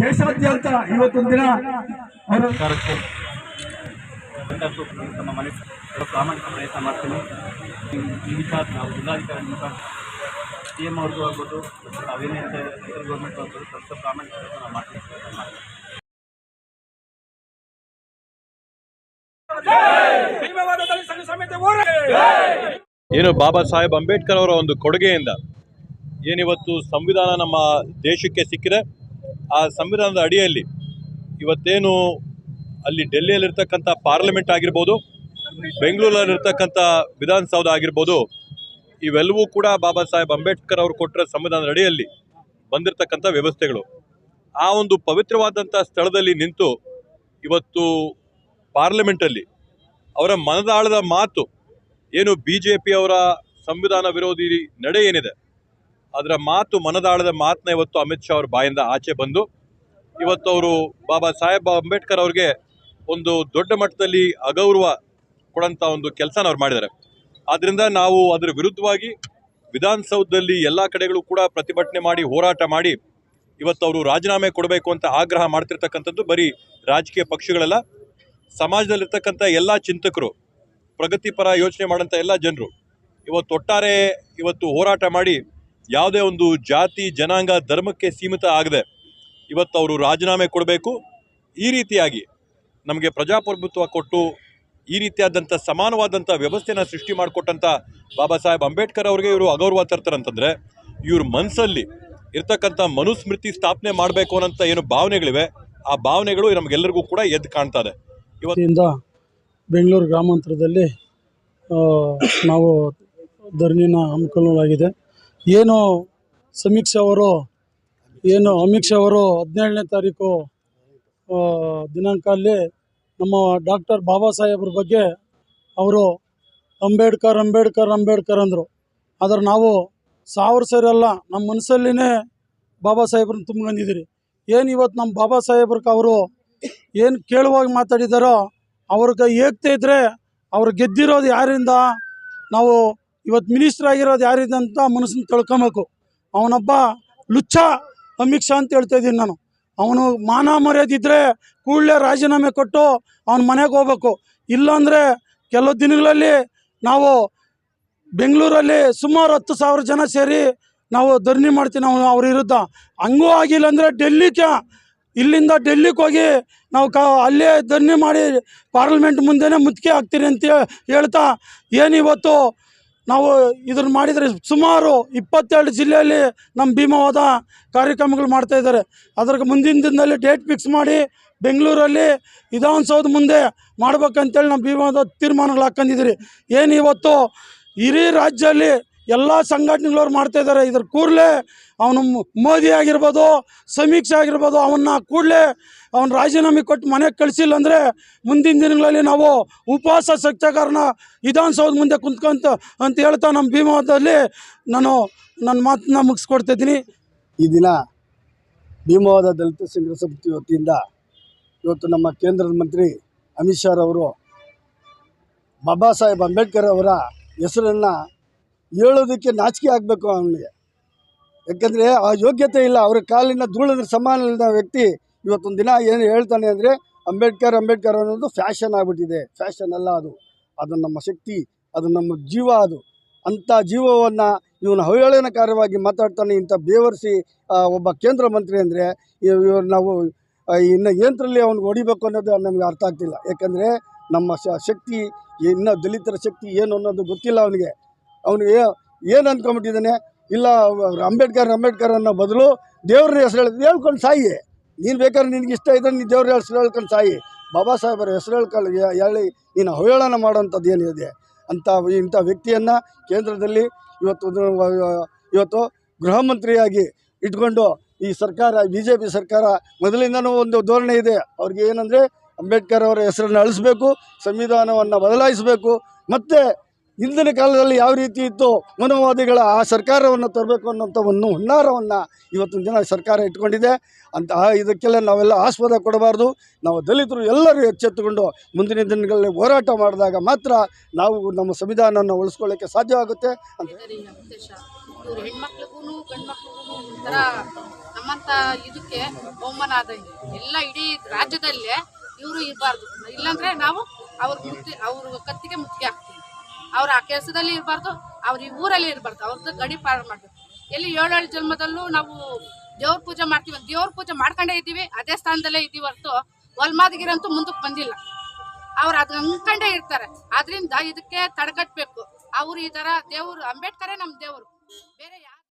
ದೇಶಾದ್ಯಂತ ಇವತ್ತೊಂದು ದಿನ ಅವರು ನಮ್ಮ ಮನೆ ಪ್ರಾಮಾಣಿಕ ಪ್ರಯತ್ನ ಮಾಡ್ತೀನಿ. ಈ- ವಿಚಾರ ನಾವು ಜಿಲ್ಲಾಧಿಕಾರಿ ಮುಖಾಂತರ ಸಿ ಎಂ ಅವ್ರಿಗೂ ಆಗ್ಬೋದು ಅಂತ ಸೆಂಟ್ರಲ್ ಗೌರ್ಮೆಂಟ್ ಆಗ್ಬೋದು ಸ್ವಲ್ಪ ಪ್ರಾಮಾಣಿಕ ಪ್ರಯತ್ನ ನಾವು ಮಾಡ್ತೀವಿ. ಏನು ಬಾಬಾ ಸಾಹೇಬ್ ಅಂಬೇಡ್ಕರ್ ಅವರ ಒಂದು ಕೊಡುಗೆಯಿಂದ ಏನಿವತ್ತು ಸಂವಿಧಾನ ನಮ್ಮ ದೇಶಕ್ಕೆ ಸಿಕ್ಕಿದೆ, ಆ ಸಂವಿಧಾನದ ಅಡಿಯಲ್ಲಿ ಇವತ್ತೇನು ಅಲ್ಲಿ ಡೆಲ್ಲಿಯಲ್ಲಿರ್ತಕ್ಕಂಥ ಪಾರ್ಲಿಮೆಂಟ್ ಆಗಿರ್ಬೋದು, ಬೆಂಗಳೂರಲ್ಲಿರ್ತಕ್ಕಂಥ ವಿಧಾನಸೌಧ ಆಗಿರ್ಬೋದು, ಇವೆಲ್ಲವೂ ಕೂಡ ಬಾಬಾ ಸಾಹೇಬ್ ಅಂಬೇಡ್ಕರ್ ಅವರು ಕೊಟ್ಟರೆ ಸಂವಿಧಾನದ ಅಡಿಯಲ್ಲಿ ಬಂದಿರತಕ್ಕಂಥ ವ್ಯವಸ್ಥೆಗಳು. ಆ ಒಂದು ಪವಿತ್ರವಾದಂಥ ಸ್ಥಳದಲ್ಲಿ ನಿಂತು ಇವತ್ತು ಪಾರ್ಲಿಮೆಂಟಲ್ಲಿ ಅವರ ಮನದಾಳದ ಮಾತು ಏನು ಬಿ ಅವರ ಸಂವಿಧಾನ ವಿರೋಧಿ ನಡೆ ಏನಿದೆ ಅದರ ಮಾತು ಮನದಾಳದ ಮಾತನ್ನ ಇವತ್ತು ಅಮಿತ್ ಶಾ ಅವ್ರ ಬಾಯಿಂದ ಆಚೆ ಬಂದು. ಇವತ್ತು ಅವರು ಬಾಬಾ ಸಾಹೇಬ್ ಅಂಬೇಡ್ಕರ್ ಅವ್ರಿಗೆ ಒಂದು ದೊಡ್ಡ ಮಟ್ಟದಲ್ಲಿ ಅಗೌರವ ಕೊಡಂತ ಒಂದು ಕೆಲಸನ ಅವ್ರು ಮಾಡಿದ್ದಾರೆ. ಆದ್ದರಿಂದ ನಾವು ಅದರ ವಿರುದ್ಧವಾಗಿ ವಿಧಾನಸೌಧದಲ್ಲಿ ಎಲ್ಲ ಕಡೆಗಳು ಕೂಡ ಪ್ರತಿಭಟನೆ ಮಾಡಿ, ಹೋರಾಟ ಮಾಡಿ ಇವತ್ತು ಅವರು ರಾಜೀನಾಮೆ ಕೊಡಬೇಕು ಅಂತ ಆಗ್ರಹ ಮಾಡ್ತಿರ್ತಕ್ಕಂಥದ್ದು ಬರೀ ರಾಜಕೀಯ ಪಕ್ಷಗಳೆಲ್ಲ. ಸಮಾಜದಲ್ಲಿರ್ತಕ್ಕಂಥ ಎಲ್ಲ ಚಿಂತಕರು, ಪ್ರಗತಿಪರ ಯೋಚನೆ ಮಾಡೋಂಥ ಎಲ್ಲ ಜನರು, ಇವತ್ತು ಒಟ್ಟಾರೆ ಇವತ್ತು ಹೋರಾಟ ಮಾಡಿ ಯಾವುದೇ ಒಂದು ಜಾತಿ, ಜನಾಂಗ, ಧರ್ಮಕ್ಕೆ ಸೀಮಿತ ಆಗದೆ ಇವತ್ತು ಅವರು ರಾಜೀನಾಮೆ ಕೊಡಬೇಕು. ಈ ರೀತಿಯಾಗಿ ನಮಗೆ ಪ್ರಜಾಪ್ರಭುತ್ವ ಕೊಟ್ಟು ಈ ರೀತಿಯಾದಂಥ ಸಮಾನವಾದಂಥ ವ್ಯವಸ್ಥೆನ ಸೃಷ್ಟಿ ಮಾಡಿಕೊಟ್ಟಂಥ ಬಾಬಾ ಸಾಹೇಬ್ ಅಂಬೇಡ್ಕರ್ ಅವ್ರಿಗೆ ಇವರು ಅಗೌರವ ತರ್ತಾರಂತಂದರೆ ಇವ್ರ ಮನಸ್ಸಲ್ಲಿ ಇರ್ತಕ್ಕಂಥ ಮನುಸ್ಮೃತಿ ಸ್ಥಾಪನೆ ಮಾಡಬೇಕು ಅನ್ನೋಂಥ ಏನು ಭಾವನೆಗಳಿವೆ, ಆ ಭಾವನೆಗಳು ನಮಗೆಲ್ಲರಿಗೂ ಕೂಡ ಎದ್ದು ಕಾಣ್ತಾ ಇದೆ ಇವತ್ತಿಂದ ಬೆಂಗಳೂರು ಗ್ರಾಮಾಂತರದಲ್ಲಿ ನಾವು ಧರಣಿನ ಹಮ್ಮಿಕೊಳ್ಳಲಾಗಿದೆ. ಏನು ಸಮೀಕ್ಷೆ ಅವರು, ಏನು ಅಮಿತ್ ಶಾ ಅವರು ಹದಿನೇಳನೇ ತಾರೀಕು ದಿನಾಂಕ ಅಲ್ಲಿ ನಮ್ಮ ಡಾಕ್ಟರ್ ಬಾಬಾ ಸಾಹೇಬ್ರ ಬಗ್ಗೆ ಅವರು ಅಂಬೇಡ್ಕರ್ ಅಂಬೇಡ್ಕರ್ ಅಂಬೇಡ್ಕರ್ ಅಂದರು. ಆದರೆ ನಾವು ಸಾವಿರ ಸರಿ ಅಲ್ಲ, ನಮ್ಮ ಮನಸ್ಸಲ್ಲಿನೇ ಬಾಬಾ ಸಾಹೇಬ್ರನ್ನ ತುಂಬ್ಕೊಂಡಿದ್ದೀರಿ. ಏನು ಇವತ್ತು ನಮ್ಮ ಬಾಬಾ ಸಾಹೇಬ್ರಿಗೆ ಅವರು ಏನು ಕೇಳುವಾಗ ಮಾತಾಡಿದಾರೋ ಅವ್ರಿಗೆ ಏಕ್ತೆ ಇದ್ದರೆ ಅವ್ರು ಗೆದ್ದಿರೋದು ಯಾರಿಂದ? ನಾವು ಇವತ್ತು ಮಿನಿಸ್ಟರ್ ಆಗಿರೋದು ಯಾರಿದೆ ಅಂತ ಮನಸ್ಸನ್ನ ತಿಳ್ಕೊಬೇಕು. ಅವನೊಬ್ಬ ಲುಚ್ಚ ಅಮಿತ್ ಶಾ ಅಂತ ಹೇಳ್ತಾ ಇದ್ದೀನಿ ನಾನು. ಅವನು ಮಾನ ಮರ್ಯಾದೆ ಇದ್ದರೆ ಕೂಡಲೇ ರಾಜೀನಾಮೆ ಕೊಟ್ಟು ಅವನ ಮನೆಗೆ ಹೋಗ್ಬೇಕು. ಇಲ್ಲಾಂದರೆ ಕೆಲವು ದಿನಗಳಲ್ಲಿ ನಾವು ಬೆಂಗಳೂರಲ್ಲಿ ಸುಮಾರು ಹತ್ತು ಸಾವಿರ ಜನ ಸೇರಿ ನಾವು ಧರಣಿ ಮಾಡ್ತೀವಿ ನಾವು ಅವ್ರ ವಿರುದ್ಧ. ಹಂಗೂ ಆಗಿಲ್ಲ ಅಂದರೆ ಡೆಲ್ಲಿಗೆ, ಇಲ್ಲಿಂದ ಡೆಲ್ಲಿಗೆ ಹೋಗಿ ನಾವು ಕ ಅಲ್ಲೇ ಧರಣಿ ಮಾಡಿ ಪಾರ್ಲಿಮೆಂಟ್ ಮುಂದೆನೇ ಮುತ್ತಿಗೆ ಹಾಕ್ತೀರಿ ಅಂತ ಹೇಳ್ತಾ ಏನಿವತ್ತು ನಾವು ಇದನ್ನು ಮಾಡಿದರೆ ಸುಮಾರು ಇಪ್ಪತ್ತೆರಡು ಜಿಲ್ಲೆಯಲ್ಲಿ ನಮ್ಮ ಭೀಮವಾದ ಕಾರ್ಯಕ್ರಮಗಳು ಮಾಡ್ತಾಯಿದ್ದಾರೆ ಇದ್ದಾರೆ. ಅದ್ರ ಮುಂದಿನ ದಿನದಲ್ಲಿ ಡೇಟ್ ಫಿಕ್ಸ್ ಮಾಡಿ ಬೆಂಗಳೂರಲ್ಲಿ ವಿಧಾನಸೌಧ ಮುಂದೆ ಮಾಡ್ಬೇಕಂತೇಳಿ ನಮ್ಮ ಭೀಮವಾದ ತೀರ್ಮಾನಗಳು ಹಾಕ್ಕೊಂಡಿದ್ದೀರಿ. ಏನು ಇವತ್ತು ಇಡೀ ರಾಜ್ಯದಲ್ಲಿ ಎಲ್ಲ ಸಂಘಟನೆಗಳವ್ರು ಮಾಡ್ತಾ ಇದ್ದಾರೆ ಇದ್ರ ಕೂಡಲೇ ಅವನು ಮೋದಿ ಆಗಿರ್ಬೋದು, ಸಮೀಕ್ಷೆ ಆಗಿರ್ಬೋದು, ಅವನ್ನ ಕೂಡಲೇ ಅವನು ರಾಜೀನಾಮೆ ಕೊಟ್ಟು ಮನೆಗೆ ಕಳಿಸಿಲ್ಲ ಅಂದರೆ ಮುಂದಿನ ದಿನಗಳಲ್ಲಿ ನಾವು ಉಪವಾಸ ಸತ್ಯಾಗ್ರಹನ ವಿಧಾನಸೌಧ ಮುಂದೆ ಕುಂತ್ಕೊಂತ ಅಂತ ಹೇಳ್ತಾ ನಮ್ಮ ಭೀಮದಲ್ಲಿ ನಾನು ನನ್ನ ಮಾತನ್ನ ಮುಗಿಸ್ಕೊಡ್ತಿದ್ದೀನಿ ಈ ದಿನ ಭೀಮವಾದ ದಲಿತ ಸಂಘ ಸಮಿತಿ ವತಿಯಿಂದ ಇವತ್ತು ನಮ್ಮ ಕೇಂದ್ರದ ಮಂತ್ರಿ ಅಮಿತ್ ಶಾ ಅವರು ಬಾಬಾ ಸಾಹೇಬ್ ಅಂಬೇಡ್ಕರ್ ಅವರ ಹೆಸರನ್ನು ಹೇಳೋದಕ್ಕೆ ನಾಚಿಕೆ ಆಗಬೇಕು ಅವನಿಗೆ. ಯಾಕಂದರೆ ಆ ಯೋಗ್ಯತೆ ಇಲ್ಲ, ಅವರ ಕಾಲಿನ ಧೂಳಿನ ಸಮಾನ ಇಲ್ಲದ ವ್ಯಕ್ತಿ ಇವತ್ತೊಂದು ದಿನ ಏನು ಹೇಳ್ತಾನೆ ಅಂದರೆ ಅಂಬೇಡ್ಕರ್ ಅಂಬೇಡ್ಕರ್ ಅನ್ನೋದು ಫ್ಯಾಷನ್ ಆಗಿಬಿಟ್ಟಿದೆ. ಫ್ಯಾಷನ್ ಅಲ್ಲ ಅದು. ಅದು ನಮ್ಮ ಶಕ್ತಿ, ಅದು ನಮ್ಮ ಜೀವ ಅದು. ಅಂಥ ಜೀವವನ್ನು ಇವನು ಹವ್ಯಾಳನಕಾರವಾಗಿ ಮಾತಾಡ್ತಾನೆ, ಇಂಥ ಬೇವರಿಸಿ ಒಬ್ಬ ಕೇಂದ್ರ ಮಂತ್ರಿ ಅಂದರೆ ಇವ್ರು ನಾವು ಇನ್ನು ಏನರಲ್ಲಿ ಅವ್ನಿಗೆ ಹೊಡಿಬೇಕು ಅನ್ನೋದು ನಮಗೆ ಅರ್ಥ ಆಗ್ತಿಲ್ಲ. ಯಾಕಂದರೆ ನಮ್ಮ ಶಕ್ತಿ, ಇನ್ನೂ ದಲಿತರ ಶಕ್ತಿ ಏನು ಅನ್ನೋದು ಗೊತ್ತಿಲ್ಲ ಅವನಿಗೆ. ಅವನಿಗೆ ಏನು ಅಂದ್ಕೊಂಬಿಟ್ಟಿದ್ದಾನೆ ಇಲ್ಲ ಅಂಬೇಡ್ಕರ್ ಅಂಬೇಡ್ಕರ್ ಅನ್ನೋ ಬದಲು ದೇವ್ರ ಹೆಸರು ಹೇಳಿ ಹೇಳ್ಕೊಂಡು ಸಾಯಿ. ನೀನು ಬೇಕಾದ್ರೆ ನಿನಗೆ ಇಷ್ಟ ಇದ್ರೆ ನೀನು ದೇವ್ರ ಹೆಸರು ಹೇಳ್ಕೊಂಡು ಸಾಯಿ. ಬಾಬಾ ಸಾಹೇಬರ ಹೆಸರು ಹೇಳ್ಕೊಳ್ಳಿ ಹೇಳಿ ನೀನು ಅವಹೇಳನ ಮಾಡೋಂಥದ್ದು ಏನಿದೆ ಅಂತ ಇಂಥ ವ್ಯಕ್ತಿಯನ್ನು ಕೇಂದ್ರದಲ್ಲಿ ಇವತ್ತು ಇವತ್ತು ಗೃಹ ಮಂತ್ರಿಯಾಗಿ ಇಟ್ಕೊಂಡು ಈ ಸರ್ಕಾರ ಬಿ ಜೆ ಪಿ ಸರ್ಕಾರ ಮೊದಲಿಂದನೂ ಒಂದು ಧೋರಣೆ ಇದೆ. ಅವ್ರಿಗೆ ಏನಂದರೆ ಅಂಬೇಡ್ಕರ್ ಅವರ ಹೆಸರನ್ನು ಅಳಿಸ್ಬೇಕು, ಸಂವಿಧಾನವನ್ನು ಬದಲಾಯಿಸಬೇಕು. ಮತ್ತು ಹಿಂದಿನ ಕಾಲದಲ್ಲಿ ಯಾವ ರೀತಿ ಇತ್ತು ಮನೋವಾದಿಗಳ ಆ ಸರ್ಕಾರವನ್ನು ತರಬೇಕು ಅನ್ನೋಂಥ ಒಂದು ಹುನ್ನಾರವನ್ನು ಇವತ್ತಿನ ದಿನ ಸರ್ಕಾರ ಇಟ್ಕೊಂಡಿದೆ. ಅಂತ ಇದಕ್ಕೆಲ್ಲ ನಾವೆಲ್ಲ ಆಸ್ಪದ ಕೊಡಬಾರ್ದು. ನಾವು ದಲಿತರು ಎಲ್ಲರೂ ಎಚ್ಚೆತ್ತುಕೊಂಡು ಮುಂದಿನ ದಿನಗಳಲ್ಲಿ ಹೋರಾಟ ಮಾಡಿದಾಗ ಮಾತ್ರ ನಾವು ನಮ್ಮ ಸಂವಿಧಾನವನ್ನು ಉಳಿಸ್ಕೊಳ್ಳೋಕ್ಕೆ ಸಾಧ್ಯವಾಗುತ್ತೆ ಅಂತ ನಮ್ಮಂತ ಇದಕ್ಕೆ ಬಹುಮಾನ ಎಲ್ಲ ಇಡೀ ರಾಜ್ಯದಲ್ಲೇ ಇವರು ಇರಬಾರ್ದು. ಇಲ್ಲಾಂದ್ರೆ ನಾವು ಅವ್ರ ಮುತ್ತಿ, ಅವ್ರ ಕತ್ತಿಗೆ ಮುತ್ತಿಗೆ ಅವ್ರ ಆ ಕೆಲಸದಲ್ಲಿ ಇರಬಾರ್ದು, ಅವ್ರ ಈ ಊರಲ್ಲಿ ಇರಬಾರ್ದು ಅವ್ರದ್ದು ಗಡಿ ಪಾರ ಮಾಡಬೇಕು. ಎಲ್ಲಿ ಏಳೇಳು ಜನ್ಮದಲ್ಲೂ ನಾವು ದೇವ್ರ ಪೂಜೆ ಮಾಡ್ತೀವಿ ದೇವ್ರ ಪೂಜೆ ಮಾಡ್ಕೊಂಡೇ ಇದ್ದೀವಿ, ಅದೇ ಸ್ಥಾನದಲ್ಲೇ ಇದ್ದೀವಿ ಹೊರತು ಒಲ್ಮಾದಗಿರಂತೂ ಮುಂದಕ್ಕೆ ಬಂದಿಲ್ಲ. ಅವ್ರು ಅದು ಅಂದ್ಕೊಂಡೇ ಇರ್ತಾರೆ. ಅದರಿಂದ ಇದಕ್ಕೆ ತಡೆಗಟ್ಟಬೇಕು ಅವ್ರು ಈ ಥರ ದೇವರು, ಅಂಬೇಡ್ಕರೇ ನಮ್ಮ ದೇವರು. ಬೇರೆ